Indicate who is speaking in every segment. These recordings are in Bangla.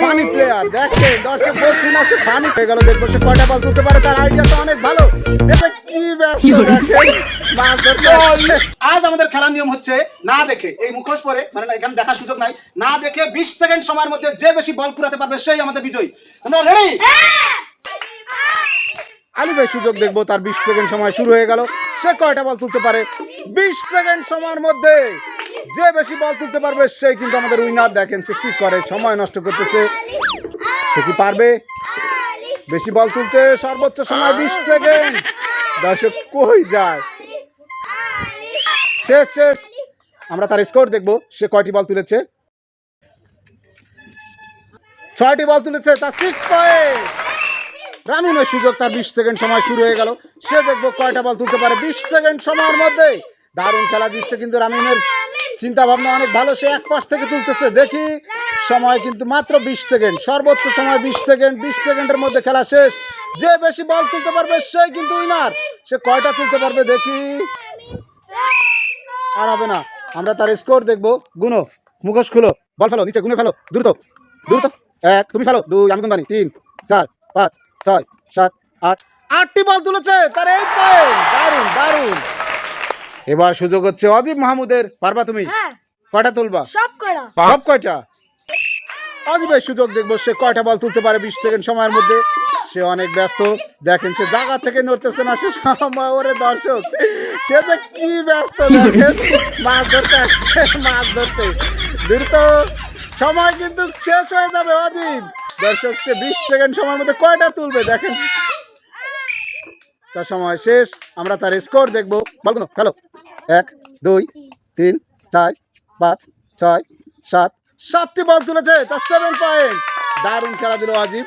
Speaker 1: ফানি প্লেয়ার দেখেন দর্শক বলছি না সে ফানি হয়ে গেল দেখব সে কয়টা বল তুলতে পারে তার আইডিয়া তো অনেক ভালো। দেখে কি ব্যস্ত। আজ আমাদের খেলার নিয়ম হচ্ছে না দেখে এই মুখোশ পরে মানে না, এখানে দেখার সুযোগ নাই না দেখে বিশ সেকেন্ড সময়ের মধ্যে যে বেশি বল কুড়াতে পারবে সেই আমাদের বিজয়ী। তোমরা রেডি আলী ভাই সুযোগ দেখব তার বিশ সেকেন্ড সময় শুরু হয়ে গেল সে কয়টা বল তুলতে পারে? বিশ সেকেন্ড সময়ের মধ্যে যে বেশি বল তুলতে পারবে, সে কিন্তু আমাদের উইনার দেখেন সে কি করে, সময় নষ্ট করতেছে। সে কি পারবে? বেশি বল তুলতে সর্বোচ্চ সময় বিশ সেকেন্ড। দর্শক কই যায়? শেষ শেষ। আমরা তার স্কোর দেখব, সে কয়টি বল তুলেছে? ছয়টি বল তুলেছে, তার সিক্স পয়েন্ট রামিমের সুযোগ তার বিশ সেকেন্ড সময় শুরু হয়ে গেল। সে দেখব কয়টা বল তুলতে পারে, বিশ সেকেন্ড সময়ের মধ্যে দারুণ খেলা দিচ্ছে কিন্তু রামিমের চিন্তা ভাবনা অনেক ভালো, সে এক পাশ থেকে তুলতেছে। দেখি, সময় কিন্তু মাত্র বিশ সেকেন্ড, সর্বোচ্চ সময় বিশ সেকেন্ড, বিশ সেকেন্ডের মধ্যে খেলা শেষ। যে বেশি বল তুলতে পারবে, সেই কিন্তু উইনার সে কয়টা তুলতে পারবে দেখি। আর হবে না, আমরা তার স্কোর দেখব। গুনো, মুখোশ খুলো, বল ফেলো, নিচে গুনে ফেলো, দ্রুত দ্রুত। এক, তুমি ফেলো, দুই, আমি কোন তিন, চার, পাঁচ, ছয়, সাত, আট। আটটি বল তুলেছে, তার এইট পয়েন্ট দারুণ দারুণ। এবার সুযোগ হচ্ছে অজিব মাহমুদের। পারবা তুমি?
Speaker 2: হ্যাঁ।
Speaker 1: কয়টা তুলবা?
Speaker 2: সব করা
Speaker 1: সব কয়টা? অজিবের সুযোগ দেখব সে কয়টা বল তুলতে পারে বিশ সেকেন্ড সময়ের মধ্যে। সে অনেক ব্যস্ত। দেখেন সে জায়গা থেকে নড়তেছে না সে সময় ওরে দর্শক। সে যে কি ব্যস্ত দেখেন মাছ ধরতে মাছ ধরতে। দ্রুত সময় কিন্তু শেষ হয়ে যাবে অজিব। দর্শক সে বিশ সেকেন্ড সময়ের মধ্যে কয়টা তুলবে দেখেন। তার সময় শেষ আমরা তার স্কোর দেখব। বলগুনো খেলো এক দুই তিন চার পাঁচ ছয় সাত। সাতটি বল তুলেছে তার সেভেন পয়েন্ট দারুণ খেলা দিল আজিব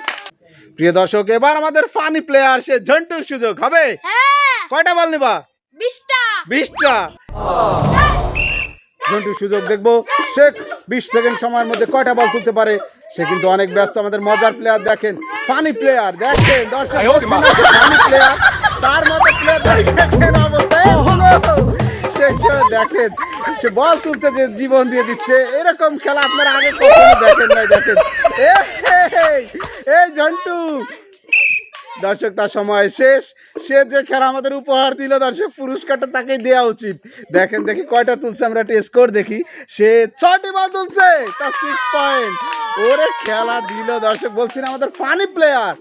Speaker 1: প্রিয় দর্শক এবার আমাদের ফানি প্লেয়ার সে ঝন্টুর সুযোগ হবে।
Speaker 2: হ্যাঁ।
Speaker 1: কয়টা বল নিবা?
Speaker 2: বিশটা।
Speaker 1: বিশটা। ঝন্টুর সুযোগ দেখব। সে বিশ সেকেন্ড সময়ের মধ্যে কয়টা বল তুলতে পারে? সে কিন্তু অনেক ব্যস্ত আমাদের মজার প্লেয়ার দেখেন। ফানি প্লেয়ার দেখেন দর্শক ফানি প্লেয়ার তার মতো প্লেয়ার দেখেন। দেখেন। সে বল তুলতে যে জীবন দিয়ে দিচ্ছে। এরকম খেলা আপনারা আগে দেখেন নাই দেখেন। এই, দর্শক তার সময় শেষ। সে যে খেলা আমাদের উপহার দিল দর্শক পুরস্কারটা দেওয়া উচিত। দেখেন দেখি কয়টা তুলছে আমরা একটা স্কোর দেখি। সে ছটি বল তুলছে তার সিক্স পয়েন্ট ওরে খেলা দিল দর্শক বলছি আমাদের ফানি প্লেয়ার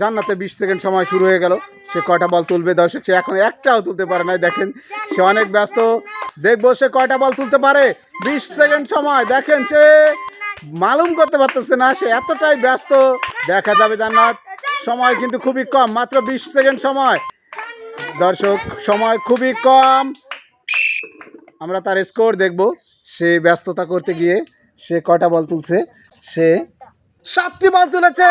Speaker 1: জান্নাতে বিশ সেকেন্ড সময় শুরু হয়ে গেল। সে কয়টা বল তুলবে? দর্শক, সে এখন একটাও তুলতে পারে না দেখেন, সে অনেক ব্যস্ত। দেখব সে কয়টা বল তুলতে পারে। বিশ সেকেন্ড সময়। দেখেন, সে মালুম করতে পারতেছে না। সে এতটাই ব্যস্ত। দেখা যাবে জান্নাত। সময় কিন্তু খুবই কম। মাত্র বিশ সেকেন্ড সময়। দর্শক, সময় খুবই কম। আমরা তার স্কোর দেখব। সে ব্যস্ততা করতে গিয়ে সে কটা বল তুলছে? সে সাতটি বল তুলেছে।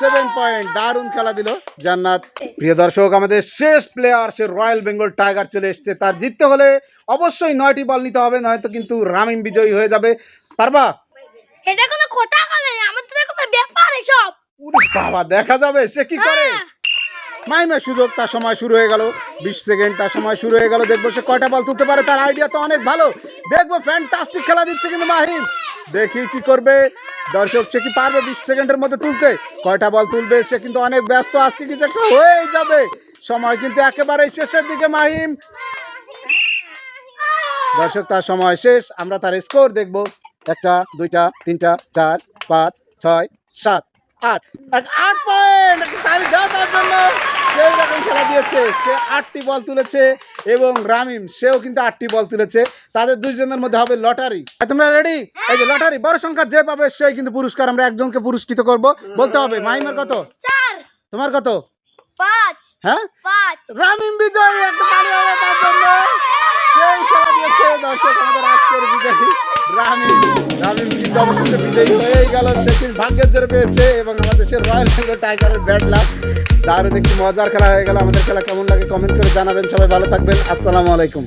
Speaker 1: সেভেন পয়েন্ট দারুণ খেলা দিল জান্নাত। প্রিয় দর্শক আমাদের শেষ প্লেয়ার সে রয়্যাল বেঙ্গল টাইগার চলে এসেছে। তার জিততে হলে অবশ্যই নয়টি বল নিতে হবে নয়তো কিন্তু রামিম বিজয়ী হয়ে যাবে। পারবা?
Speaker 2: এটা কোনো কথা বলে আমার কোনো ব্যাপার এসব।
Speaker 1: বাবা দেখা যাবে সে কি করে?
Speaker 2: হ্যাঁ।
Speaker 1: সুযোগ তার সময় শুরু হয়ে গেল। বিশ সেকেন্ড তার সময় শুরু হয়ে গেল। দেখব সে কয়টা বল তুলতে পারে তার আইডিয়া তো অনেক ভালো। দেখব ফ্যান্টাস্টিক খেলা দিচ্ছে কিন্তু মাহিম। দেখি কি করবে। দর্শক, সে কি পারবে বিশ সেকেন্ডের মধ্যে তুলতে? কয়টা বল তুলবে? সে কিন্তু অনেক ব্যস্ত, আজকে কিছু একটা হয়ে যাবে। সময় কিন্তু একেবারেই শেষের দিকে, মাহিম। দর্শক, তার সময় শেষ। আমরা তার স্কোর দেখব। একটা, দুইটা, তিনটা, চার, পাঁচ, ছয়, সাত, আট। আট পয়েন্ট সেই রকম খেলা দিয়েছে সে আটটি বল তুলেছে এবং রামিম সেও কিন্তু আটটি বল তুলেছে। তাদের দুইজনের মধ্যে হবে লটারি। তোমরা রেডি এই যে লটারি বড় সংখ্যা যে পাবে সেই কিন্তু পুরস্কার আমরা একজনকে পুরস্কৃত করব। বলতে হবে মাহিমের কত? তোমার কত?
Speaker 2: পাঁচ।
Speaker 1: হ্যাঁ?
Speaker 2: পাঁচ।
Speaker 1: রামিম বিজয়ী একটা তালি হবে তার জন্য সেই খেলা দিয়েছে দর্শক আমাদের আজকের বিজয়ী। আমাদের রয়্যাল টাইগারের ব্যাট লাভ দারুণ একটি মজার খেলা হয়ে গেল। আমাদের খেলা কেমন লাগে কমেন্ট করে জানাবেন। সবাই ভালো থাকবেন। আসসালামু আলাইকুম।